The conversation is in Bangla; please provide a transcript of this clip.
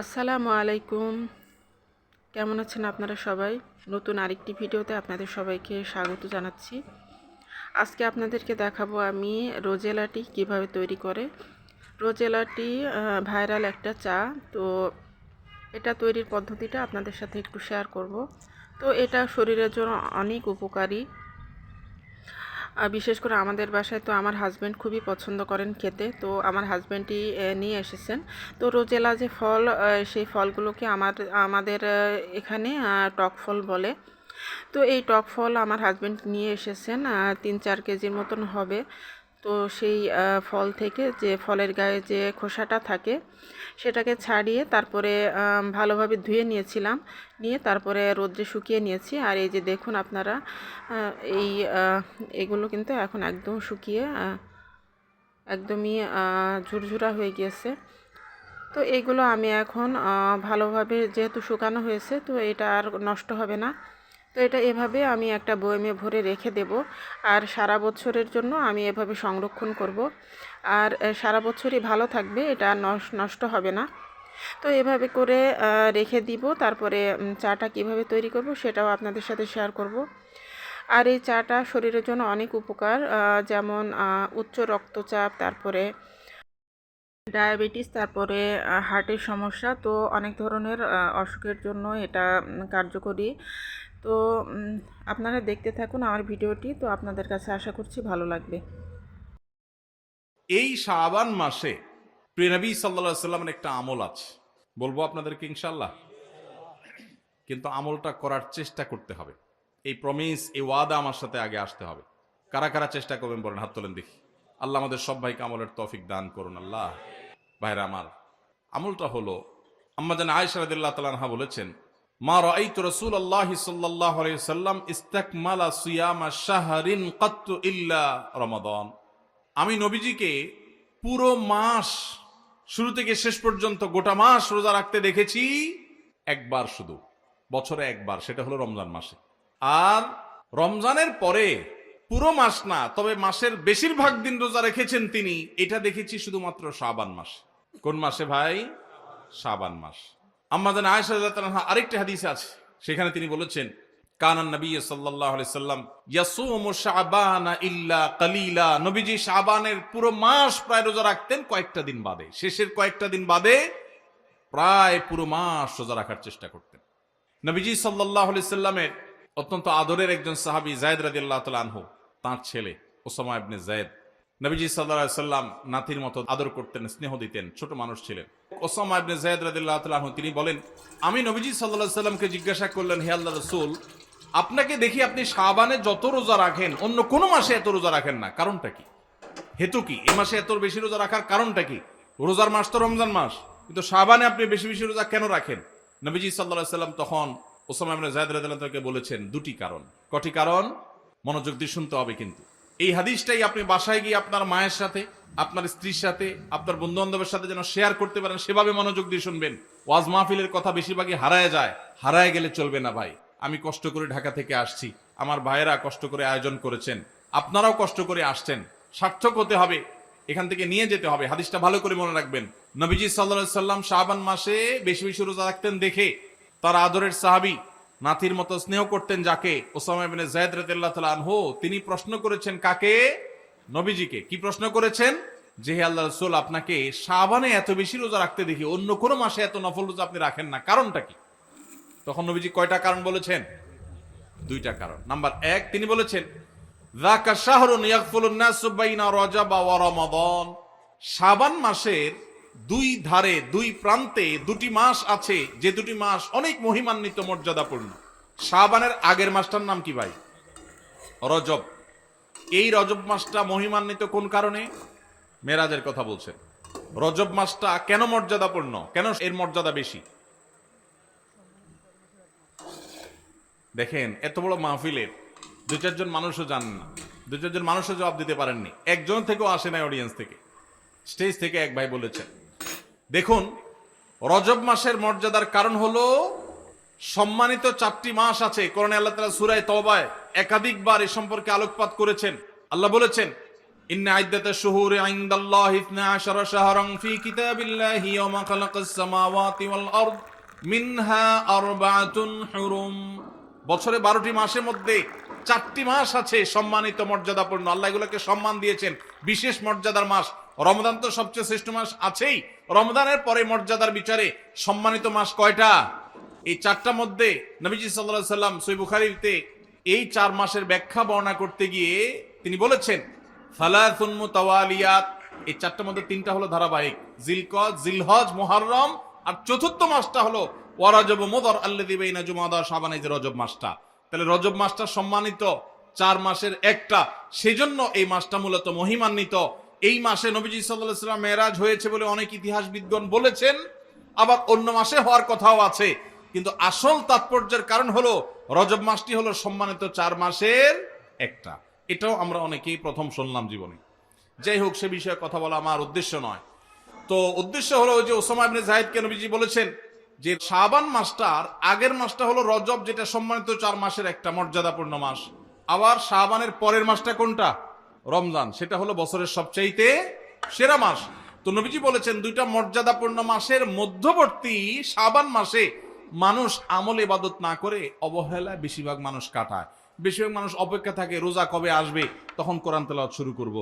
আসসালামু আলাইকুম। কেমন আছেন আপনারা সবাই? নতুন আরেকটি ভিডিওতে আপনাদের সবাইকে স্বাগত জানাচ্ছি। আজকে আপনাদেরকে দেখাবো আমি রোজেলাটি কীভাবে তৈরি করে। রোজেলাটি ভাইরাল একটা চা। তো এটা তৈরির পদ্ধতিটা আপনাদের সাথে একটু শেয়ার করব। তো এটা শরীরের জন্য অনেক উপকারী। বিশেষ করে আমাদের বাসায় তো আমার হাজব্যান্ড খুবই পছন্দ করেন খেতে। তো আমার হাজব্যান্ডই নিয়ে এসেছেন। তো রোজেলা যে ফল সেই ফলগুলোকে আমার, আমাদের এখানে টক ফল বলে। তো এই টক ফল আমার হাজব্যান্ড নিয়ে এসেছেন তিন চার কেজির মতন হবে। তো সেই ফল থেকে যে ফলের গায়ে যে খোসাটা থাকে, সেটাকে ছাড়িয়ে তারপরে ভালোভাবে ধুয়ে নিয়েছিলাম। নিয়ে তারপরে রোদ্রে শুকিয়ে নিয়েছি। আর এই যে দেখুন আপনারা এই এগুলো কিন্তু এখন একদম শুকিয়ে একদমই ঝুরঝুরা হয়ে গিয়েছে। তো এইগুলো আমি এখন ভালোভাবে যেহেতু শুকানো হয়েছে, তো এটা আর নষ্ট হবে না। তো এটা এভাবে আমি একটা বয়েমে ভরে রেখে দেব। আর সারা বছরের জন্য আমি এভাবে সংরক্ষণ করব। আর সারা বছরই ভালো থাকবে, এটা নষ- নষ্ট হবে না। তো এভাবে করে রেখে দিব। তারপরে চাটা কীভাবে তৈরি করব সেটাও আপনাদের সাথে শেয়ার করব। আর এই চাটা শরীরের জন্য অনেক উপকার যেমন উচ্চ রক্তচাপ, তারপরে ডায়াবেটিস, তারপরে হার্টের সমস্যা। তো অনেক ধরনের অসুখের জন্য এটা কার্যকরী। তো আপনারা দেখতে থাকুন আমার ভিডিওটি, তো আপনাদের কাছে আশা করছি ভালো লাগবে। এই শাবান মাসে প্রিয়নবী সাল্লা সাল্লামের একটা আমল আছে। বলব আপনাদেরকে ইনশাল্লাহ কিন্তু আমলটা করার চেষ্টা করতে হবে। এই প্রমিস এই ওয়াদা আমার সাথে আগে আসতে হবে। কারা কারা চেষ্টা করবেন বলেন, হাত তোলেন দেখি। আল্লাহ আমাদের সব ভাইকে আমলের তৌফিক দান করুন, আল্লাহ। ভাইরা আমার, আমলটা হলো, আম্মা রাদিয়াল্লাহু তাআলা আনহা বলেছেন মা রাআইতু রাসূলুল্লাহি সাল্লাল্লাহু আলাইহি সাল্লাম ইস্তাকমালা সিয়ামা শাহরিন কাত্তু ইল্লা রমাদান। আমি নবীজিকে পুরো মাস, শুরু থেকে শেষ পর্যন্ত গোটা মাস রোজা রাখতে দেখেছি, একবার শুধু, বছরে একবার, সেটা হলো রমজান মাসে। আর রমজানের পরে পুরো মাস না, তবে মাসের বেশিরভাগ দিন রোজা রেখেছেন তিনি, এটা দেখেছি শুধুমাত্র শাবান মাস। কোন মাসে ভাই? শাবান মাস। রাদিয়াল্লাহু আরেকটি হাদিস আছে। সেখানে তিনি বলেছেন কানান নবী শাবানের পুরো মাস প্রায় রোজা রাখতেন কয়েকটা দিন বাদে। শেষের কয়েকটা দিন বাদে প্রায় পুরো মাস রোজা রাখার চেষ্টা করতেন। নবীজি আলাইহি সাল্লামের অত্যন্ত আদরের একজন সাহাবী যায়েদ রাদিয়াল্লাহু তাআলা আনহু, তার ছেলে ওসামা ইবনে যায়েদ নবীজি আলাইহি সাল্লাম নাতির মতো আদর করতেন, স্নেহ দিতেন, ছোট মানুষ ছিলেন। ওসামা ইবনে যায়েদ রাদিয়াল্লাহু তাআলা তিনি বলেন, আমি নবীজি আলাইহি সাল্লামকে জিজ্ঞাসা করলেন, হে আল্লাহর রাসূল, আপনাকে দেখি আপনি শাবানে যত রোজা রাখেন, অন্য কোন মাসে এত রোজা রাখেন না, কারণটা কি? হেতু কি? এই মাসে এত বেশি রোজা রাখার কারণটা কি? রোজার মাস তো রমজান মাস, কিন্তু শাবানে আপনি বেশি বেশি রোজা কেন রাখেন? নবীজি আলাইহি সাল্লাম তখন ওসামা ইবনে যায়েদ রাদিয়াল্লাহু তাআলাকে বলেছেন দুটি কারণ। কটি কারণ? মনোযোগ দিয়ে শুনতে হবে কিন্তু। এই হাদিসটাই আপনি বাসায় গিয়ে আপনার মায়ের সাথে, আপনার স্ত্রীর সাথে, আপনার বন্ধু বান্ধবের সাথে যেন শেয়ার করতে পারেন, সেভাবে মনোযোগ দিয়ে শুনবেন। ওয়াজ মাহফিলের কথা বেশিরভাগই হারায় যায়, হারায় গেলে চলবে না ভাই। আমি কষ্ট করে ঢাকা থেকে আসছি, আমার ভাইয়েরা কষ্ট করে আয়োজন করেছেন, আপনারাও কষ্ট করে আসছেন, সার্থক হতে হবে, এখান থেকে নিয়ে যেতে হবে, হাদিসটা ভালো করে মনে রাখবেন। নবীজি সাল্লা সাল্লাম শাবান মাসে বেশি বেশি রোজা রাখতেন দেখে, তার আদরের সাহাবি নাতির মতো স্নেহ করতেন যাকে ওসামা যায়েদ রাদিয়াল্লাহু তাআলা তিনি প্রশ্ন করেছেন কাকে? নবীজিকে। কি প্রশ্ন করেছেন? যে হে আল্লাহ রাসূল, আপনাকে শাবানে এত বেশি রোজা রাখতে দেখি, অন্য কোনো মাসে এত নফল রোজা আপনি রাখেন না। কারণটা কি? তখন নবীজি কয়টা কারণ বলেছেন? দুইটা কারণ। নাম্বার এক, তিনি বলেছেন শাবান মাসের দুই ধারে, দুই প্রান্তে দুটি মাস আছে। যে দুটি মাস অনেক মহিমান্বিত মর্যাদাপূর্ণ। শাবানের আগের মাসটার নাম কি ভাই? রজব। এই রজব মাসটা মহিমান্বিত কোন কারণে? মেরাজের কথা বলছেন। রজব মাসটা কেন মর্যাদাপূর্ণ? কেন এর মর্যাদা বেশি? দেখেন, এত বড় মাহফিলের দু চারজন মানুষও জানেন না। দু চারজন মানুষও জবাব দিতে পারেননি। একজন থেকেও আসে নাই অডিয়েন্স থেকে। স্টেজ থেকে এক ভাই বলেছেন দেখুন, রজব মাসের মর্যাদার কারণ হলো সম্মানিত চারটি মাস আছে। করণে আল্লাহ তালা সুরায় তবায় একাধিকবার এ সম্পর্কে আলোকপাত করেছেন। আল্লাহ বলেছেন, ইন্না আইদাতা শুহুর আইন্দাল্লাহ ইতনা আশারা মিনহা আরবাতুন হুরুম। বছরে বারোটি মাসের মধ্যে চারটি মাস আছে সম্মানিত মর্যাদাপূর্ণ। আল্লাহ এগুলোকে সম্মান দিয়েছেন। বিশেষ মর্যাদার মাস। রমজান তো সবচেয়ে শ্রেষ্ঠ মাস আছেই। রমদানের পরে মর্যাদার বিচারে সম্মানিত মাস কয়টা? এই চারটার মধ্যে নবীজি সাল্লাহ সাল্লাম সই বুখারিতে এই চার মাসের ব্যাখ্যা বর্ণনা করতে গিয়ে তিনি বলেছেন ফালাথুন মুতাওয়ালিয়াত। এই চারটার মধ্যে তিনটা হলো ধারাবাহিক। জিলকজ জিলহজ, মুহাররম আর চতুর্থ মাসটা হলো, ওয়ারাজব মুদর আল্লাযী বাইনা জুমাদা এই যে রজব মাসটা। তাহলে রজব মাসটা সম্মানিত চার মাসের একটা। সেজন্য এই মাসটা মূলত মহিমান্বিত। এই মাসে নবীজি সাল্লাম মেরাজ হয়েছে বলে অনেক ইতিহাসবিদগণ বলেছেন, আবার অন্য মাসে হওয়ার কথাও আছে। কিন্তু আসল তাৎপর্যের কারণ হলো, রজব মাসটি হলো সম্মানিত চার মাসের একটা। এটাও আমরা অনেকেই প্রথম শুনলাম জীবনে। যাই হোক, সে বিষয়ে কথা বলা আমার উদ্দেশ্য নয়। তো উদ্দেশ্য হলো যে ওসামা ইবনে জাহিদকে নবীজি বলেছেন যে, শাবান মাসটার আগের মাসটা হলো রজব, যেটা সম্মানিত চার মাসের একটা মর্যাদাপূর্ণ মাস। আবার শাবানের পরের মাসটা কোনটা? রমজান, সেটা হলো বছরের সবচাইতে সেরা মাস। তো নবীজি বলেছেন, দুইটা মর্যাদাপূর্ণ মাসের মধ্যবর্তী সাবান মাসে মানুষ আমল ইবাদত না করে অবহেলায় বেশিরভাগ মানুষ কাটায়। বেশিরভাগ মানুষ অপেক্ষা থাকে, রোজা কবে আসবে? তখন কোরআন তেলাওয়াত শুরু করব।